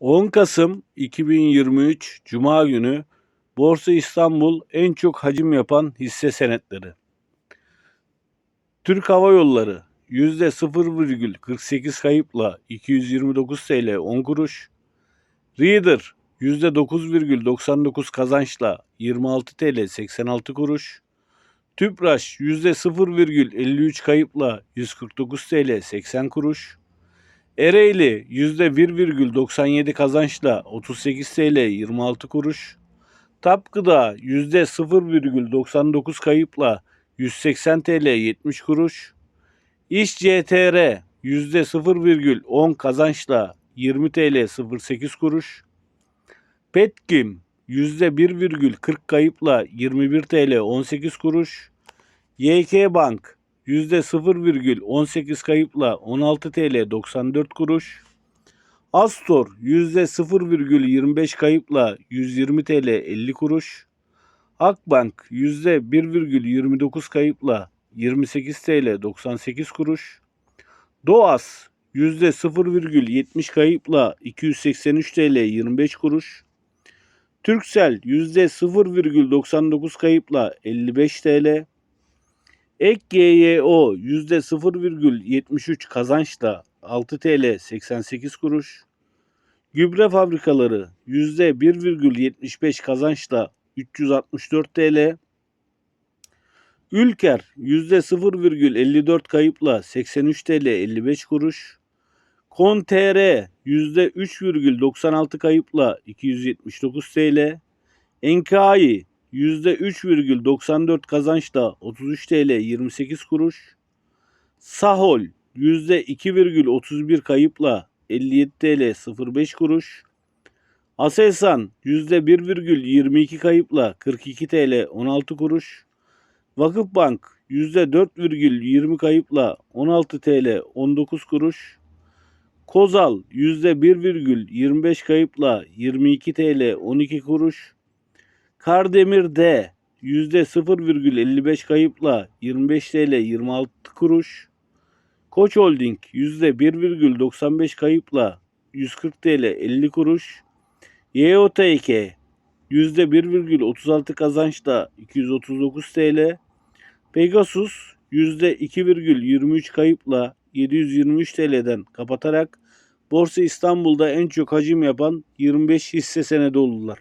10 Kasım 2023 Cuma günü Borsa İstanbul en çok hacim yapan hisse senetleri. Türk Hava Yolları %0,48 kayıpla 229 TL 10 kuruş. Reader %9,99 kazançla 26 TL 86 kuruş. Tüpraş %0,53 kayıpla 149 TL 80 kuruş. Ereğli %1,97 kazançla 38 TL 26 kuruş. Tap Gıda %0,99 kayıpla 180 TL 70 kuruş. İş CTR %0,10 kazançla 20 TL 08 kuruş. Petkim %1,40 kayıpla 21 TL 18 kuruş. YK Bank %0,18 kayıpla 16 TL 94 kuruş. Astor %0,25 kayıpla 120 TL 50 kuruş. Akbank %1,29 kayıpla 28 TL 98 kuruş. Doğas %0,70 kayıpla 283 TL 25 kuruş. Türksel %0,99 kayıpla 55 TL. Ek GYO %0,73 kazançla 6 TL 88 kuruş. Gübre fabrikaları %1,75 kazançla 364 TL. Ülker %0,54 kayıpla 83 TL 55 kuruş. Kon.tr %3,96 kayıpla 279 TL. Enkai %3,94 kazançla 33 TL 28 kuruş. Sahol %2,31 kayıpla 57 TL 05 kuruş. Aselsan %1,22 kayıpla 42 TL 16 kuruş. Vakıfbank %4,20 kayıpla 16 TL 19 kuruş. Kozal %1,25 kayıpla 22 TL 12 kuruş. Kardemir D %0,55 kayıpla 25 TL 26 kuruş. Koç Holding %1,95 kayıpla 140 TL 50 kuruş. YOTK %1,36 kazançla 239 TL. Pegasus %2,23 kayıpla 723 TL'den kapatarak Borsa İstanbul'da en çok hacim yapan 25 hisse senedi oldular.